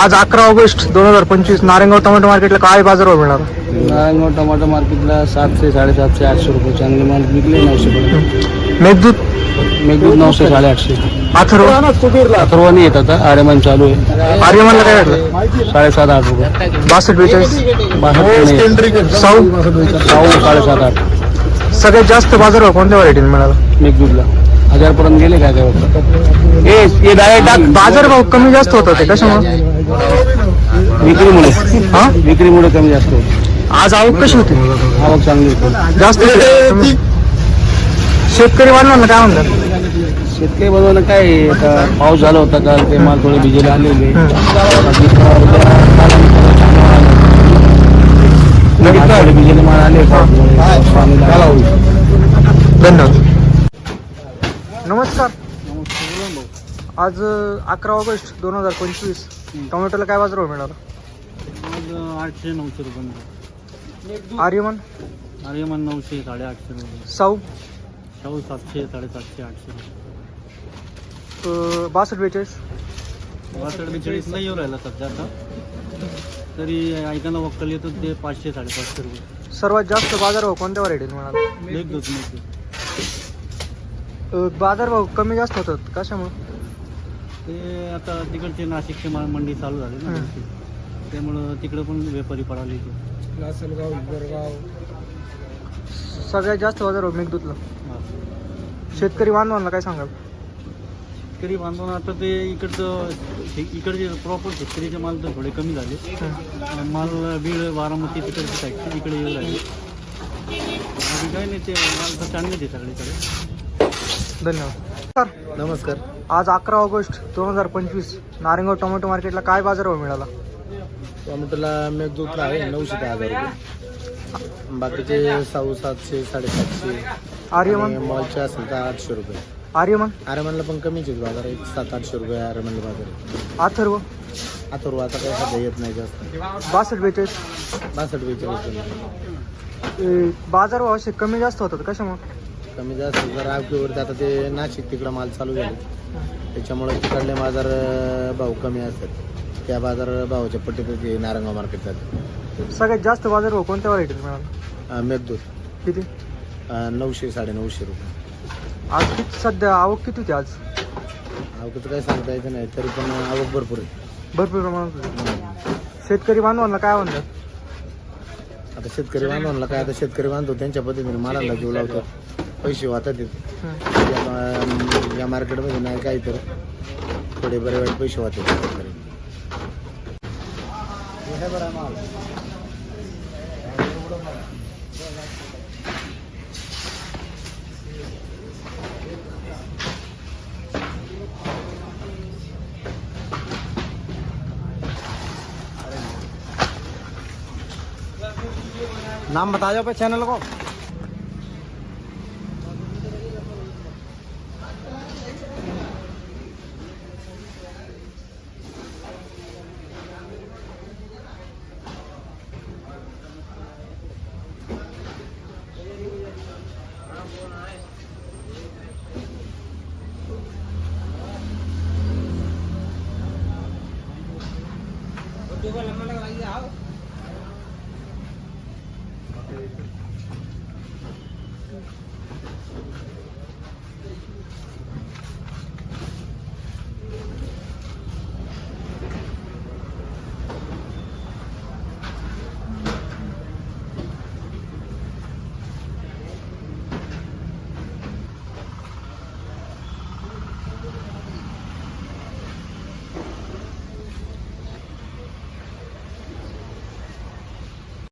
आज अकरा ऑगस्ट दोन हजार पंचवीस नारायणगाव टोमॅटो मार्केटला काय बाजारभाव मिळणार? नारायणगाव टमाटर मार्केटला सातशे साडेसातशे आठशे रुपये चांगले माल विकले नऊशे पर्यंत. मेघदूत? मेघदूत नऊशे साडेआठशे. अथर्व? अथर्वानी येत आता आर्यमान चालू आहे. आर्यमनला काय वाटलं? साडेसात आठ रुपये. बासष्ट बेचाळीस. बासष्ट साऊ? साडेसात आठ. सगळ्यात जास्त बाजारभाव कोणत्या व्हरायटीने मिळाला? मेघदूतला. हजार पर्यंत गेले काय काय वाटतं डायरेक्ट टाक बाजारभाव कमी जास्त होत होते कशामुळे? विक्रीमुळे. हा? विक्रीमुळे कमी जास्त होते. आज आवक कशी होती? आवक चांगली होती. जास्त होती. शेतकरी बांधवांना काय म्हणतात? शेतकरी बनवणं काय आहे, आता पाऊस झाला होता काल ते माल थोडे भिजेले आलेले. बाकी थोडे भिजेले माल आले. पावसामुळे. धन्यवाद नमस्कार. आज अकरा ऑगस्ट दोन हजार पंचवीस. टोमॅटोला काय बाजारभाव मिळाला? आज आठशे नऊशे रुपये आर्यमन? आर्यमान नऊशे साडेआठशे रुपये. साऊ शाहू सातशे साडेसातशे आठशे रुपये. बासष्ट बेचाळीस? वासड बेचाळीस नाही येऊ राहिला सध्या आता. तरी ऐकायला वक्कल येतो ते पाचशे साडेपाचशे रुपये. सर्वात जास्त बाजारभाव कोणत्या व्हरायटीत मिळाला? मेघदूत मेघदूत अं, बाजारभाव कमी जास्त होतात कशामुळे? ते आता तिकडचे नाशिकचे मा- मंडी चालू झाले ना हं. त्यामुळं तिकडं पण व्यापारी पडाले ते सगळ्यात जास्त बाजारभाव मेघदूतला. हा. शेतकरी बांधवांना काय सांगाल? शेतकरी बांधवांना आता ते इकडचं हे- इकडचे प्रॉपर शेतकरीचे माल तर थोडे कमी झाले. माल बीड बारामती तिकडचे साईड इकडे येऊ लागले. बाकी काही नाही ते माल तर चांगले ते सगळीकडे. धन्यवाद. नमस्कार. आज अकरा ऑगस्ट दोन हजार पंचवीस नारायणगाव टोमॅटो मार्केटला काय बाजारभाव मिळाला? टोमॅटोला मेघदूत आहे नऊशे ते हजार रुपये. बाकीचे साऊ सातशे साडेसातशे आर्यमन? मॉलचे असेल तर आठशे रुपये. आर्यमन? आरेमनला पण कमीच आहेत बाजार एक सात आठशे रुपये आरेमनला बाजार आहे. अथर्व? अथर्व आता काही सध्या येत नाही जास्त. बासष्ट बेचाळीस? बासष्ट बेचाळीस. अं, बाजारभाव असे कमी जास्त होतात कशामुळे? कमी जास्त जर आवकीवरती आता ते नाशिक तिकडं माल चालू झाले. त्याच्यामुळे तिकडले बाजार भाव कमी असतात. त्या बाजार भावाच्या पट्टीत नारंगाव मार्केट जाते सगळ्यात जास्त बाजारभाव कोणत्या व्हरायटीत मिळाला? मेघदूत. किती? नऊशे साडेनऊशे रुपये. आज किती सध्या आवक किती होती आज? आवकीचं काही सांगता येतं नाही तरी पण आवक भरपूर आहे. भरपूर प्रमाणात शेतकरी बांधवांना काय म्हणतात? आता शेतकरी बांधवांना काय आता शेतकरी बांधव त्यांच्या पद्धतीने मालाला जीव लावतो पैसे वाहतात. या- या मार्केटमध्ये नाही काही तर थोडे बरे वाईट पैसे वाहतात नाम बता जाओ चैनल को। આવો.